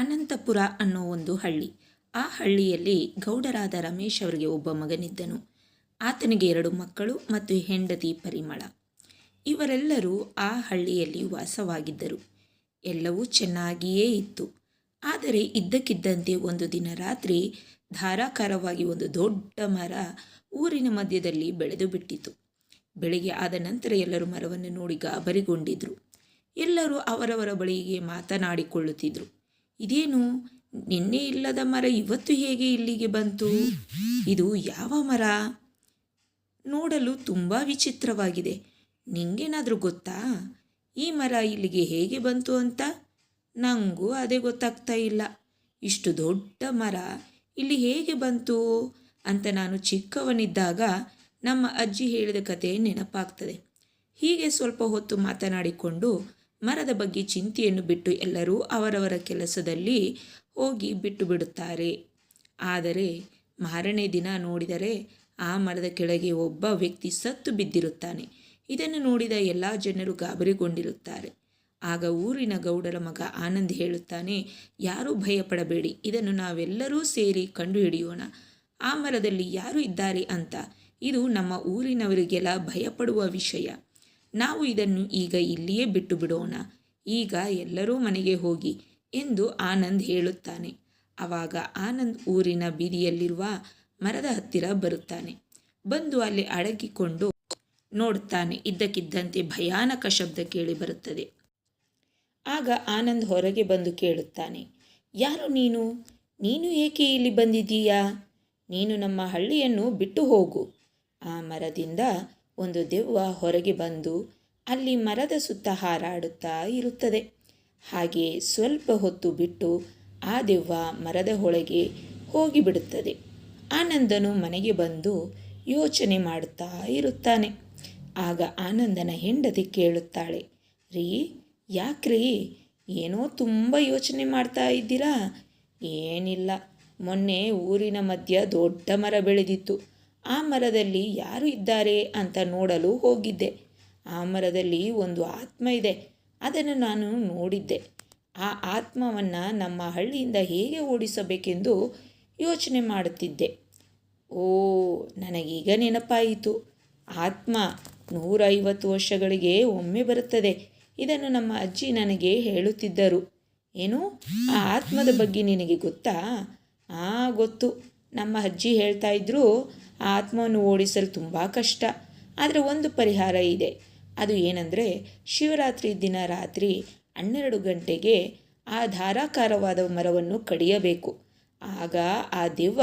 ಅನಂತಪುರ ಅನ್ನೋ ಒಂದು ಹಳ್ಳಿ. ಆ ಹಳ್ಳಿಯಲ್ಲಿ ಗೌಡರಾದ ರಮೇಶ್ ಅವರಿಗೆ ಒಬ್ಬ ಮಗನಿದ್ದನು. ಆತನಿಗೆ ಎರಡು ಮಕ್ಕಳು ಮತ್ತು ಹೆಂಡತಿ ಪರಿಮಳ. ಇವರೆಲ್ಲರೂ ಆ ಹಳ್ಳಿಯಲ್ಲಿ ವಾಸವಾಗಿದ್ದರು. ಎಲ್ಲವೂ ಚೆನ್ನಾಗಿಯೇ ಇತ್ತು. ಆದರೆ ಇದ್ದಕ್ಕಿದ್ದಂತೆ ಒಂದು ದಿನ ರಾತ್ರಿ ಧಾರಾಕಾರವಾಗಿ ಒಂದು ದೊಡ್ಡ ಮರ ಊರಿನ ಮಧ್ಯದಲ್ಲಿ ಬೆಳೆದು ಬಿಟ್ಟಿತು. ಬೆಳಿಗ್ಗೆ ಆದ ನಂತರ ಎಲ್ಲರೂ ಮರವನ್ನು ನೋಡಿ ಗಾಬರಿಗೊಂಡಿದ್ರು. ಎಲ್ಲರೂ ಅವರವರ ಬಳಿಗೆ ಮಾತನಾಡಿಕೊಳ್ಳುತ್ತಿದ್ರು. ಇದೇನು? ನಿನ್ನೆ ಇಲ್ಲದ ಮರ ಇವತ್ತು ಹೇಗೆ ಇಲ್ಲಿಗೆ ಬಂತು? ಇದು ಯಾವ ಮರ? ನೋಡಲು ತುಂಬ ವಿಚಿತ್ರವಾಗಿದೆ. ನಿಂಗೇನಾದರೂ ಗೊತ್ತಾ? ಈ ಮರ ಇಲ್ಲಿಗೆ ಹೇಗೆ ಬಂತು ಅಂತ? ನನಗೂ ಅದೇ ಗೊತ್ತಾಗ್ತಾ ಇಲ್ಲ. ಇಷ್ಟು ದೊಡ್ಡ ಮರ ಇಲ್ಲಿ ಹೇಗೆ ಬಂತು ಅಂತ ನಾನು ಚಿಕ್ಕವನಿದ್ದಾಗ ನಮ್ಮ ಅಜ್ಜಿ ಹೇಳಿದ ಕತೆ ನೆನಪಾಗ್ತದೆ. ಹೀಗೆ ಸ್ವಲ್ಪ ಹೊತ್ತು ಮಾತನಾಡಿಕೊಂಡು ಮರದ ಬಗ್ಗೆ ಚಿಂತೆಯನ್ನು ಬಿಟ್ಟು ಎಲ್ಲರೂ ಅವರವರ ಕೆಲಸದಲ್ಲಿ ಹೋಗಿ ಬಿಟ್ಟು ಬಿಡುತ್ತಾರೆ ಆದರೆ ಮಾರನೇ ದಿನ ನೋಡಿದರೆ ಆ ಮರದ ಕೆಳಗೆ ಒಬ್ಬ ವ್ಯಕ್ತಿ ಸತ್ತು ಬಿದ್ದಿರುತ್ತಾನೆ. ಇದನ್ನು ನೋಡಿದ ಎಲ್ಲ ಜನರು ಗಾಬರಿಗೊಂಡಿರುತ್ತಾರೆ. ಆಗ ಊರಿನ ಗೌಡರ ಮಗ ಆನಂದ್ ಹೇಳುತ್ತಾನೆ, ಯಾರೂ ಭಯಪಡಬೇಡಿ, ಇದನ್ನು ನಾವೆಲ್ಲರೂ ಸೇರಿ ಕಂಡುಹಿಡಿಯೋಣ. ಆ ಮರದಲ್ಲಿ ಯಾರು ಇದ್ದಾರೆ ಅಂತ. ಇದು ನಮ್ಮ ಊರಿನವರಿಗೆಲ್ಲ ಭಯಪಡುವ ವಿಷಯ. ನಾವು ಇದನ್ನು ಈಗ ಇಲ್ಲಿಯೇ ಬಿಟ್ಟು ಬಿಡೋಣ. ಈಗ ಎಲ್ಲರೂ ಮನೆಗೆ ಹೋಗಿ ಎಂದು ಆನಂದ್ ಹೇಳುತ್ತಾನೆ. ಆವಾಗ ಆನಂದ್ ಊರಿನ ಬೀದಿಯಲ್ಲಿರುವ ಮರದ ಹತ್ತಿರ ಬರುತ್ತಾನೆ. ಬಂದು ಅಲ್ಲಿ ಅಡಗಿಕೊಂಡು ನೋಡುತ್ತಾನೆ ಇದ್ದಕ್ಕಿದ್ದಂತೆ ಭಯಾನಕ ಶಬ್ದ ಕೇಳಿ ಬರುತ್ತದೆ. ಆಗ ಆನಂದ್ ಹೊರಗೆ ಬಂದು ಕೇಳುತ್ತಾನೆ, ಯಾರು ನೀನು? ನೀನು ಏಕೆ ಇಲ್ಲಿ ಬಂದಿದ್ದೀಯಾ? ನೀನು ನಮ್ಮ ಹಳ್ಳಿಯನ್ನು ಬಿಟ್ಟು ಹೋಗು. ಆ ಮರದಿಂದ ಒಂದು ದೆವ್ವ ಹೊರಗೆ ಬಂದು ಅಲ್ಲಿ ಮರದ ಸುತ್ತ ಹಾರಾಡುತ್ತಾ ಇರುತ್ತದೆ. ಹಾಗೆ ಸ್ವಲ್ಪ ಹೊತ್ತು ಬಿಟ್ಟು ಆ ದೆವ್ವ ಮರದ ಒಳಗೆ ಹೋಗಿಬಿಡುತ್ತದೆ. ಆನಂದನು ಮನೆಗೆ ಬಂದು ಯೋಚನೆ ಮಾಡುತ್ತಾ ಇರುತ್ತಾನೆ. ಆಗ ಆನಂದನ ಹೆಂಡತಿ ಕೇಳುತ್ತಾಳೆ, ರೀ, ಯಾಕ್ರೀ? ಏನೋ ತುಂಬ ಯೋಚನೆ ಮಾಡ್ತಾ ಇದ್ದೀರಾ? ಏನಿಲ್ಲ, ಮೊನ್ನೆ ಊರಿನ ಮಧ್ಯ ದೊಡ್ಡ ಮರ ಬೆಳೆದಿತ್ತು. ಆ ಮರದಲ್ಲಿ ಯಾರು ಇದ್ದಾರೆ ಅಂತ ನೋಡಲು ಹೋಗಿದ್ದೆ. ಆ ಮರದಲ್ಲಿ ಒಂದು ಆತ್ಮ ಇದೆ. ಅದನ್ನು ನಾನು ನೋಡಿದ್ದೆ. ಆ ಆತ್ಮವನ್ನು ನಮ್ಮ ಹಳ್ಳಿಯಿಂದ ಹೇಗೆ ಓಡಿಸಬೇಕೆಂದು ಯೋಚನೆ ಮಾಡುತ್ತಿದ್ದೆ. ಓ, ನನಗೀಗ ನೆನಪಾಯಿತು. ಆತ್ಮ ನೂರೈವತ್ತು ವರ್ಷಗಳಿಗೆ ಒಮ್ಮೆ ಬರುತ್ತದೆ. ಇದನ್ನು ನಮ್ಮ ಅಜ್ಜಿ ನನಗೆ ಹೇಳುತ್ತಿದ್ದರು. ಏನು? ಆ ಆತ್ಮದ ಬಗ್ಗೆ ನಿನಗೆ ಗೊತ್ತಾ? ಆ, ಗೊತ್ತು. ನಮ್ಮ ಅಜ್ಜಿ ಹೇಳ್ತಾ ಇದ್ರು ಆತ್ಮವನ್ನು ಓಡಿಸಲು ತುಂಬ ಕಷ್ಟ. ಆದರೆ ಒಂದು ಪರಿಹಾರ ಇದೆ. ಅದು ಏನಂದರೆ, ಶಿವರಾತ್ರಿ ದಿನ ರಾತ್ರಿ ಹನ್ನೆರಡು ಗಂಟೆಗೆ ಆ ಧಾರಾಕಾರವಾದ ಮರವನ್ನು ಕಡಿಯಬೇಕು. ಆಗ ಆ ದೆವ್ವ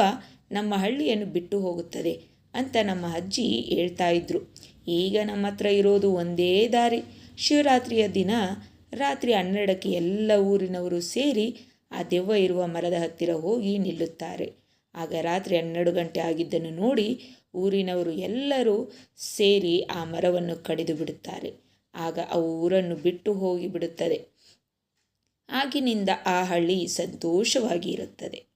ನಮ್ಮ ಹಳ್ಳಿಯನ್ನು ಬಿಟ್ಟು ಹೋಗುತ್ತದೆ ಅಂತ ನಮ್ಮ ಅಜ್ಜಿ ಹೇಳ್ತಾ ಇದ್ರು. ಈಗ ನಮ್ಮ ಹತ್ರ ಇರೋದು ಒಂದೇ ದಾರಿ. ಶಿವರಾತ್ರಿಯ ದಿನ ರಾತ್ರಿ ಹನ್ನೆರಡಕ್ಕೆ ಎಲ್ಲ ಊರಿನವರು ಸೇರಿ ಆ ದೆವ್ವ ಇರುವ ಮರದ ಹತ್ತಿರ ಹೋಗಿ ನಿಲ್ಲುತ್ತಾರೆ. ಆಗ ರಾತ್ರಿ ಹನ್ನೆರಡು ಗಂಟೆ ಆಗಿದ್ದನ್ನು ನೋಡಿ ಊರಿನವರು ಎಲ್ಲರೂ ಸೇರಿ ಆ ಮರವನ್ನು ಕಡಿದು ಬಿಡುತ್ತಾರೆ. ಆಗ ಆ ಊರನ್ನು ಬಿಟ್ಟು ಹೋಗಿ ಬಿಡುತ್ತದೆ. ಆಗಿನಿಂದ ಆ ಹಳ್ಳಿ ಸಂತೋಷವಾಗಿ ಇರುತ್ತದೆ.